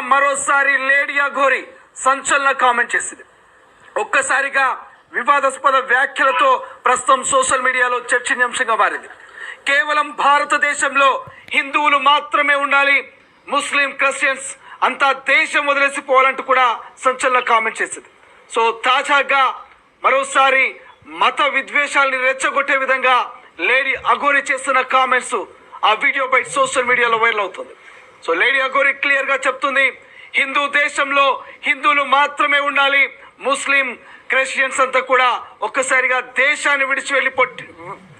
మరోసారి లేడియా ఘోరి సంచలన కామెంట్ చేసింది. ఒక్కసారిగా వివాదాస్పద వ్యాఖ్యలతో ప్రస్తుతం సోషల్ మీడియాలో చర్చనీయాంశంగా మారింది. కేవలం భారతదేశంలో హిందువులు మాత్రమే ఉండాలి ముస్లిం క్రిస్టియన్స్ అంతా దేశం వదిలేసిపోవాలంటూ కూడా సంచలన కామెంట్ చేసింది. సో తాజాగా మరోసారి మత విద్వేషాలని రెచ్చగొట్టే విధంగా లేడీ అఘోరి చేస్తున్న కామెంట్స్ ఆ వీడియో బయట సోషల్ మీడియాలో వైరల్ అవుతుంది. సో లేడీ అగోరి క్లియర్గా చెప్తుంది హిందూ దేశంలో హిందువులు మాత్రమే ఉండాలి ముస్లిం క్రిస్టియన్స్ అంతా కూడా ఒక్కసారిగా దేశాన్ని విడిచి వెళ్ళి పొట్టి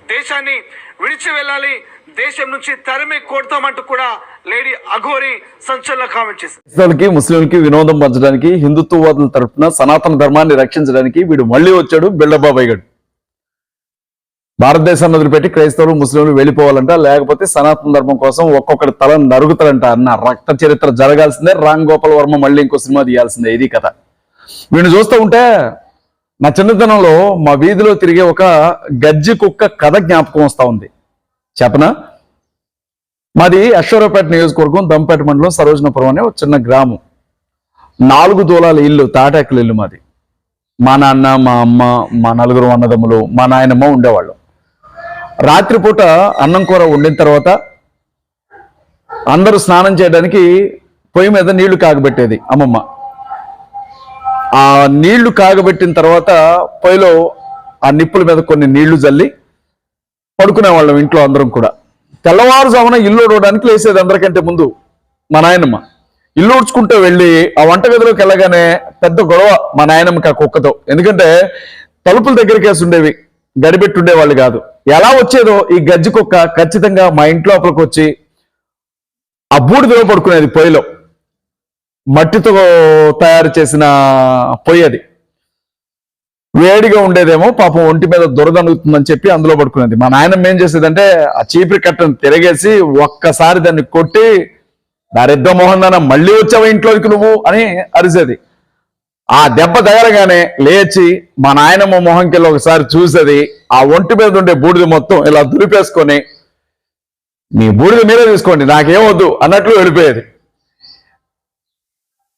దేశాన్ని విడిచి వెళ్ళాలి దేశం నుంచి తరిమి కొడతామంటూ కూడా లేడీ అఘోరి సంచలన కామెంట్ చేసింది. ముస్లింకి ముస్లింలకి వినోదం పంచడానికి హిందుత్వవాదుల తరపున సనాతన ధర్మాన్ని రక్షించడానికి వీడు మళ్ళీ వచ్చాడు బిళ్ళబాబాయ్ గడు భారతదేశాన్ని వదిలిపెట్టి క్రైస్తవులు ముస్లింలు వెళ్ళిపోవాలంట. లేకపోతే సనాతన ధర్మం కోసం ఒక్కొక్కటి తల నరుగుతారంట. అన్న రక్త చరిత్ర జరగాల్సిందే. రామ్ గోపాల్ వర్మ మళ్ళీ ఇంకో సినిమా తీయాల్సిందే. ఇది కథ. వీడిని చూస్తూ ఉంటే నా చిన్నతనంలో మా వీధిలో తిరిగే ఒక గజ్జి కుక్క కథ జ్ఞాపకం వస్తా ఉంది. చెప్పనా? మాది అశ్వరపేట నియోజకవర్గం దంపేట మండలం సరోజనపురం అనే ఒక చిన్న గ్రామం. నాలుగు దూలాల ఇల్లు తాటాకుల ఇల్లు మాది. మా నాన్న మా అమ్మ మా నలుగురు అన్నదమ్ములు మా నాయనమ్మ ఉండేవాళ్ళు. రాత్రిపూట అన్నం కూర వండిన తర్వాత అందరూ స్నానం చేయడానికి పొయ్యి మీద నీళ్ళు కాగబెట్టేది అమ్మమ్మ. ఆ నీళ్ళు కాగబెట్టిన తర్వాత పొయ్యిలో ఆ నిప్పుల మీద కొన్ని నీళ్ళు జల్లి పడుకునే వాళ్ళం ఇంట్లో అందరం కూడా. తెల్లవారుజామున ఇల్లు ఊడవడానికి లేసేది అందరికంటే ముందు మా నాయనమ్మ. ఇల్లు ఊడ్చుకుంటూ వెళ్ళి ఆ వంటగదిలోకి వెళ్ళగానే పెద్ద గొడవ మా నాయనమ్మకి ఆ కుక్కతో. ఎందుకంటే తలుపుల దగ్గరికేసి ఉండేవి. గడిపెట్టుండే వాళ్ళు కాదు. ఎలా వచ్చేదో ఈ గజ్జి కుక్క ఖచ్చితంగా మా ఇంట్లో లోపలికి వచ్చి ఆ బూడిదలో పడుకునేది పొయ్యిలో. మట్టితో తయారు చేసిన పొయ్యి అది. వేడిగా ఉండేదేమో పాపం ఒంటి మీద దురదనుగుతుందని చెప్పి అందులో పడుకునేది. మా నాయనమ్మ ఏం చేసేదంటే ఆ చీపిరి కట్టను తిరగేసి ఒక్కసారి దాన్ని కొట్టి దారిద్ర మోహన్ నాన్న మళ్ళీ వచ్చావు ఇంట్లోకి నువ్వు? అని అరిసేది. ఆ దెబ్బ తగలగానే లేచి మా నాయనమ్మ మొహంకెళ్ళి ఒకసారి చూసేది ఆ ఒంటి మీద ఉండే బూడిద మొత్తం ఇలా దులిపేసుకొని మీ బూడిద మీరే తీసుకోండి నాకేమొద్దు అన్నట్లు వెళ్ళిపోయేది.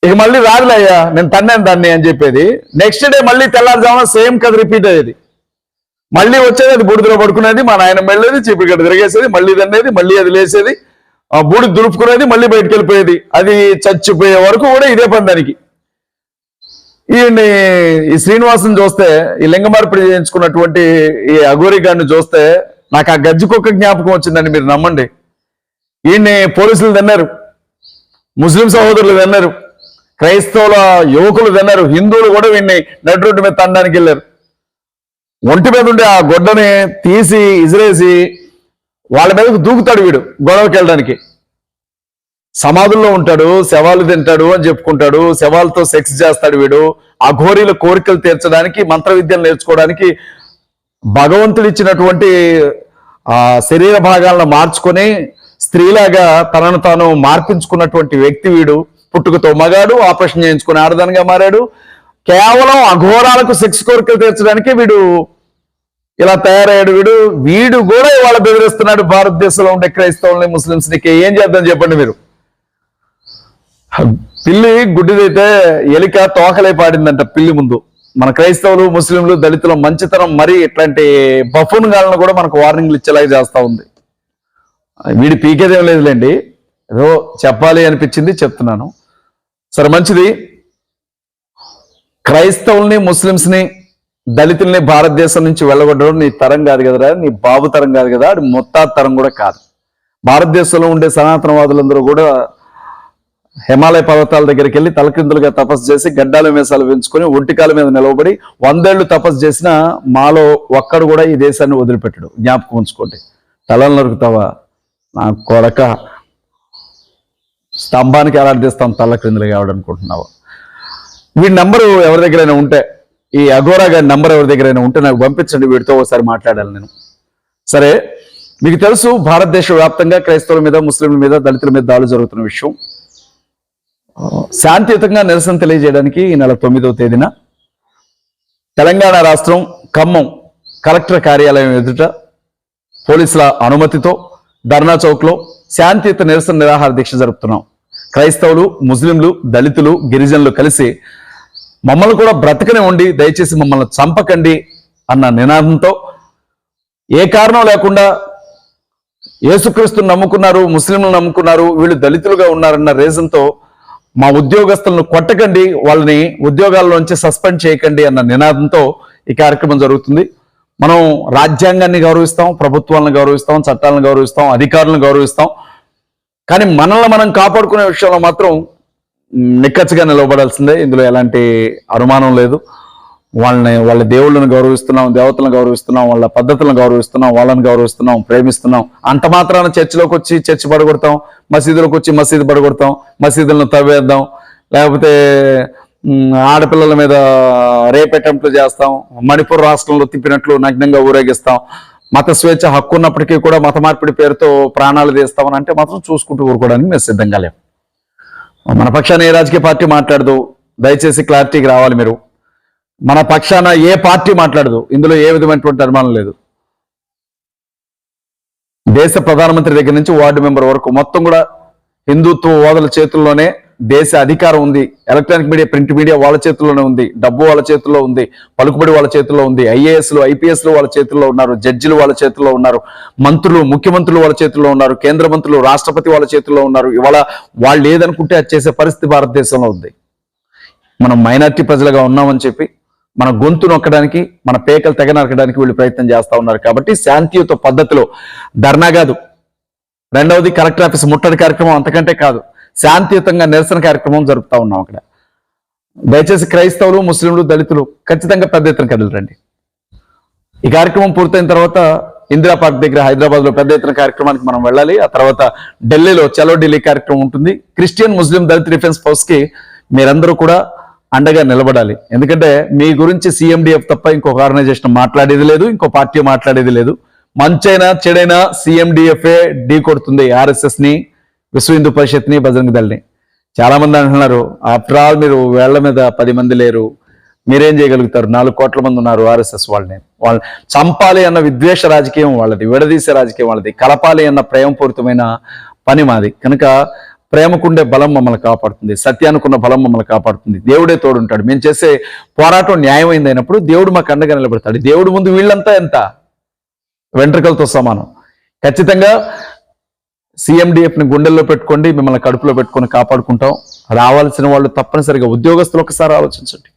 ఇక మళ్ళీ రాదులయ్యా నేను తన్నాను దాన్ని అని చెప్పేది. నెక్స్ట్ డే మళ్ళీ తెల్లారుజామున సేమ్ కథ రిపీట్ అయ్యేది. మళ్ళీ వచ్చేది అది బూడిదలో పడుకునేది మా నాయన వెళ్ళేది చీపికడ తిరిగేసేది మళ్ళీ తన్నేది మళ్ళీ అది లేసేది ఆ బూడి దులుపుకునేది మళ్ళీ బయటికి వెళ్ళిపోయేది. అది చచ్చిపోయే వరకు కూడా ఇదే పని దానికి. ఈయన్ని ఈ శ్రీనివాసుని చూస్తే ఈ లింగమార్పిడి చేయించుకున్నటువంటి ఈ అఘోరి గారిని చూస్తే నాకు ఆ గజ్జి కుక్క జ్ఞాపకం వచ్చిందండి మీరు నమ్మండి. ఈయన్ని పోలీసులు తిన్నారు ముస్లిం సహోదరులు తిన్నారు క్రైస్తవుల యువకులు తిన్నారు హిందువులు కూడా వీడిని నడి రోడ్డు మీద తండానికి వెళ్ళారు. ఒంటి మీద ఉండే ఆ గొడ్డని తీసి ఇసిరేసి వాళ్ళ మీదకు దూకుతాడు వీడు గొడవకి వెళ్ళడానికి. సమాధుల్లో ఉంటాడు శవాలు తింటాడు అని చెప్పుకుంటాడు శవాలతో సెక్స్ చేస్తాడు వీడు. అఘోరీల కోరికలు తీర్చడానికి మంత్ర విద్యలు నేర్చుకోవడానికి భగవంతుడు ఇచ్చినటువంటి ఆ శరీర భాగాలను మార్చుకొని స్త్రీలాగా తనను తాను మార్పించుకున్నటువంటి వ్యక్తి వీడు. పుట్టుకతో మగాడు ఆపరేషన్ చేయించుకుని ఆడదానిగా మారాడు. కేవలం అఘోరాలకు సెక్స్ కోరికలు తీర్చడానికి వీడు ఇలా తయారయ్యాడు వీడు. వీడు కూడా ఇవాళ బెదిరిస్తున్నాడు భారతదేశంలో ఉండే క్రైస్తవుల్ని ముస్లింస్ని ఏం చేద్దాం చెప్పండి మీరు? పిల్లి గుడ్డిదైతే ఎలిక తోకలే పాడిందంట పిల్లి ముందు. మన క్రైస్తవులు ముస్లింలు దళితుల మంచితనం మరి ఇట్లాంటి బఫూన్ గాలను కూడా మనకు వార్నింగ్లు ఇచ్చేలాగా చేస్తూ ఉంది. వీడి పీకేదేం లేదులేండి. ఏదో చెప్పాలి అనిపించింది చెప్తున్నాను. సరే మంచిది. క్రైస్తవుల్ని ముస్లింస్ని దళితుల్ని భారతదేశం నుంచి వెళ్ళగొట్టడం నీ తరం కాదు కదరా నీ బాబు తరం కాదు కదా అది మొత్తా తరం కూడా కాదు. భారతదేశంలో ఉండే సనాతనవాదులందరూ కూడా హిమాలయ పర్వతాల దగ్గరికి వెళ్ళి తలకిందులుగా తపస్సు చేసి గడ్డాల మీసాలు పెంచుకొని ఒంటికాల మీద నిలవబడి వందేళ్ళు తపస్సు చేసిన మాలో ఒక్కడు కూడా ఈ దేశాన్ని వదిలిపెట్టడు. జ్ఞాపకం ఉంచుకోండి. తలలు నరుకుతావా? నా కొడక స్తంభానికి ఎలాంటిస్తాం తల క్రిందులు కావడనుకుంటున్నావు? వీడి నెంబరు ఎవరి దగ్గరైనా ఉంటే ఈ అఘోరా గారి నెంబర్ ఎవరి దగ్గరైనా ఉంటే నాకు పంపించండి వీడితో ఒకసారి మాట్లాడాలి నేను. సరే మీకు తెలుసు భారతదేశ వ్యాప్తంగా క్రైస్తవుల మీద ముస్లింల మీద దళితుల మీద దాడులు జరుగుతున్న విషయం. శాంతియుతంగా నిరసన తెలియజేయడానికి ఈ నెల తొమ్మిదవ తేదీన తెలంగాణ రాష్ట్రం ఖమ్మం కలెక్టర్ కార్యాలయం ఎదుట పోలీసుల అనుమతితో ధర్నా చౌక్లో శాంతియుత నిరసన నిరాహార దీక్ష జరుపుతున్నాం. క్రైస్తవులు ముస్లింలు దళితులు గిరిజనులు కలిసి మమ్మల్ని కూడా బ్రతకనే ఉండి దయచేసి మమ్మల్ని చంపకండి అన్న నినాదంతో ఏ కారణం లేకుండా యేసుక్రీస్తుని నమ్ముకున్నారు ముస్లింలు నమ్ముకున్నారు వీళ్ళు దళితులుగా ఉన్నారన్న రీజన్తో మా ఉద్యోగస్తులను కొట్టకండి వాళ్ళని ఉద్యోగాల్లోంచి సస్పెండ్ చేయకండి అన్న నినాదంతో ఈ కార్యక్రమం జరుగుతుంది. మనం రాజ్యాంగాన్ని గౌరవిస్తాం ప్రభుత్వాలను గౌరవిస్తాం చట్టాలను గౌరవిస్తాం అధికారులను గౌరవిస్తాం. కానీ మనల్ని మనం కాపాడుకునే విషయంలో మాత్రం మ్, నిక్కచ్చిగా నిలబడాల్సిందే. ఇందులో ఎలాంటి అనుమానం లేదు. వాళ్ళని వాళ్ళ దేవుళ్ళని గౌరవిస్తున్నాం దేవతలను గౌరవిస్తున్నాం వాళ్ళ పద్ధతులను గౌరవిస్తున్నాం వాళ్ళని గౌరవిస్తున్నాం ప్రేమిస్తున్నాం. అంత మాత్రాన చర్చిలోకి వచ్చి చర్చి పడగొడతాం మసీదులోకి వచ్చి మసీదు పడగొడతాం మసీదులను తవ్వేద్దాం లేకపోతే ఆడపిల్లల మీద రేప్ అటెంప్ట్లు చేస్తాం మణిపూర్ రాష్ట్రంలో తిప్పినట్లు నగ్నంగా ఊరేగిస్తాం. మత స్వేచ్ఛ హక్కు ఉన్నప్పటికీ కూడా మత మార్పిడి పేరుతో ప్రాణాలు తీస్తామని అంటే మాత్రం చూసుకుంటూ ఊరుకోవడానికి మేము సిద్ధంగా లేము మన పక్షాన ఏ రాజకీయ పార్టీ మాట్లాడదు దయచేసి క్లారిటీకి రావాలి మీరు. మన పక్షాన ఏ పార్టీ మాట్లాడదు. ఇందులో ఏ విధమైనటువంటి అనుమానం లేదు. దేశ ప్రధానమంత్రి దగ్గర నుంచి వార్డు మెంబర్ వరకు మొత్తం కూడా హిందుత్వ ఓదల చేతుల్లోనే దేశ అధికారం ఉంది. ఎలక్ట్రానిక్ మీడియా ప్రింట్ మీడియా వాళ్ళ చేతుల్లోనే ఉంది. డబ్బు వాళ్ళ చేతుల్లో ఉంది. పలుకుబడి వాళ్ళ చేతుల్లో ఉంది. ఐఏఎస్లు ఐపీఎస్లు వాళ్ళ చేతుల్లో ఉన్నారు. జడ్జిలు వాళ్ళ చేతుల్లో ఉన్నారు. మంత్రులు ముఖ్యమంత్రులు వాళ్ళ చేతుల్లో ఉన్నారు. కేంద్ర మంత్రులు రాష్ట్రపతి వాళ్ళ చేతుల్లో ఉన్నారు. ఇవాళ వాళ్ళు ఏదనుకుంటే అది చేసే పరిస్థితి భారతదేశంలో ఉంది. మనం మైనార్టీ ప్రజలుగా ఉన్నామని చెప్పి మన గొంతు నొక్కడానికి మన పేకలు తెగ నరకడానికి వీళ్ళు ప్రయత్నం చేస్తా ఉన్నారు కాబట్టి శాంతియుత పద్ధతిలో ధర్నా కాదు. రెండవది కలెక్టర్ ఆఫీస్ ముట్టడి కార్యక్రమం అంతకంటే కాదు. శాంతియుతంగా నిరసన కార్యక్రమం జరుపుతా ఉన్నాం అక్కడ. దయచేసి క్రైస్తవులు ముస్లింలు దళితులు ఖచ్చితంగా పెద్ద ఎత్తున కదలరండి ఈ కార్యక్రమం పూర్తయిన తర్వాత ఇందిరా పార్క్ దగ్గర హైదరాబాద్లో పెద్ద ఎత్తున కార్యక్రమానికి మనం వెళ్ళాలి. ఆ తర్వాత ఢిల్లీలో చలో ఢిల్లీ కార్యక్రమం ఉంటుంది. క్రిస్టియన్ ముస్లిం దళిత డిఫెన్స్ ఫోర్స్కి మీరందరూ కూడా అండగా నిలబడాలి. ఎందుకంటే మీ గురించి సీఎండిఎఫ్ తప్ప ఇంకొక ఆర్గనైజేషన్ మాట్లాడేది లేదు ఇంకో పార్టీ మాట్లాడేది లేదు. మంచైనా చెడైనా సీఎండిఎఫ్ఏ ఢీ కొడుతుంది ఆర్ఎస్ఎస్ని విశ్వ హిందూ పరిషత్ని బజరంగ దళని. చాలా మంది అంటున్నారు ఆఫ్టర్ ఆల్ మీరు వేళ్ళ మీద పది మంది లేరు మీరేం చేయగలుగుతారు? నాలుగు కోట్ల మంది ఉన్నారు ఆర్ఎస్ఎస్ వాళ్ళని. వాళ్ళని చంపాలి అన్న విద్వేష రాజకీయం వాళ్ళది విడదీసే రాజకీయం వాళ్ళది కలపాలి అన్న ప్రేమపూరితమైన పని మాది. కనుక ప్రేమకుండే బలం మమ్మల్ని కాపాడుతుంది. సత్యానుకున్న బలం మమ్మల్ని కాపాడుతుంది. దేవుడే తోడుంటాడు. మేము చేసే పోరాటం న్యాయమైంది అయినప్పుడు దేవుడు మాకు అండగా నిలబడతాడు. దేవుడు ముందు వీళ్ళంతా ఎంత? వెంట్రుకలతో సమానం. ఖచ్చితంగా CMDF ని గుండెల్లో పెట్టుకోండి మిమ్మల్ని కడుపులో పెట్టుకొని కాపాడుకుంటాం. రావాల్సిన వాళ్ళు తప్పనిసరిగా ఉద్యోగస్తులు ఒకసారి ఆలోచించండి.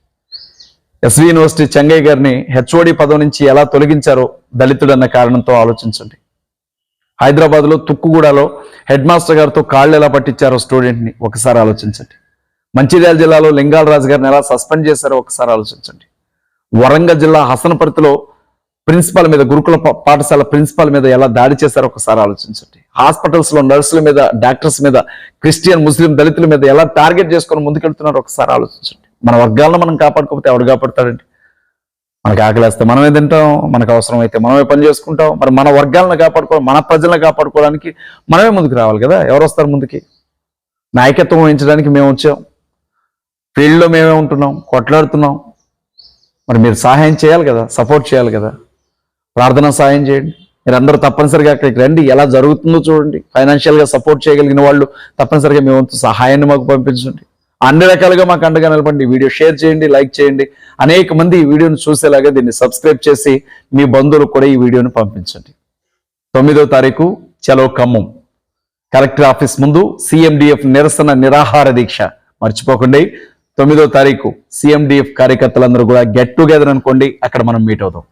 ఎస్వి యూనివర్సిటీ చెంగయ్య గారిని హెచ్ఓడి పదవి నుంచి ఎలా తొలగించారో దళితుడన్న కారణంతో ఆలోచించండి. హైదరాబాద్లో తుక్కుగూడలో హెడ్ మాస్టర్ గారితో కాళ్ళు ఎలా పట్టించారో స్టూడెంట్ని ఒకసారి ఆలోచించండి. మంచిర్యాల జిల్లాలో లింగాల రాజు గారిని ఎలా సస్పెండ్ చేశారో ఒకసారి ఆలోచించండి. వరంగల్ జిల్లా హసనపర్తిలో ప్రిన్సిపాల్ మీద గురుకుల పాఠశాల ప్రిన్సిపాల్ మీద ఎలా దాడి చేశారో ఒకసారి ఆలోచించండి. హాస్పిటల్స్లో నర్సుల మీద డాక్టర్స్ మీద క్రిస్టియన్ ముస్లిం దళితుల మీద ఎలా టార్గెట్ చేసుకొని ముందుకెళ్తున్నారో ఒకసారి ఆలోచించండి. మన వర్గాలను మనం కాపాడుకోకపోతే ఎవరు కాపాడతాడండి? మనకి ఆకలిస్తే మనమే తింటాం మనకు అవసరం అయితే మనమే పని చేసుకుంటాం. మరి మన వర్గాలను కాపాడుకోవాలి మన ప్రజలను కాపాడుకోవడానికి మనమే ముందుకు రావాలి కదా? ఎవరు వస్తారు ముందుకి? నాయకత్వం వహించడానికి మేము వచ్చాం. ఫీల్డ్లో మేమే ఉంటున్నాం కొట్లాడుతున్నాం. మరి మీరు సహాయం చేయాలి కదా? సపోర్ట్ చేయాలి కదా? ప్రార్థన సహాయం చేయండి. మీరు అందరూ తప్పనిసరిగా అక్కడికి రండి. ఎలా జరుగుతుందో చూడండి. ఫైనాన్షియల్గా సపోర్ట్ చేయగలిగిన వాళ్ళు తప్పనిసరిగా మీ వంతు సహాయాన్ని మాకు పంపించండి. అన్ని రకాలుగా మాకు అండగా నిలబండి వీడియో షేర్ చేయండి లైక్ చేయండి. అనేక మంది ఈ వీడియోను చూసేలాగా దీన్ని సబ్స్క్రైబ్ చేసి మీ బంధువులకు కూడా ఈ వీడియోను పంపించండి. తొమ్మిదో తారీఖు చలో ఖమ్మం. కలెక్టర్ ఆఫీస్ ముందు సిఎండిఎఫ్ నిరసన నిరాహార దీక్ష. మర్చిపోకండి. తొమ్మిదో తారీఖు సిఎండిఎఫ్ కార్యకర్తలందరూ కూడా గెట్ టుగెదర్ అనుకోండి అక్కడ మనం మీట్ అవుతాం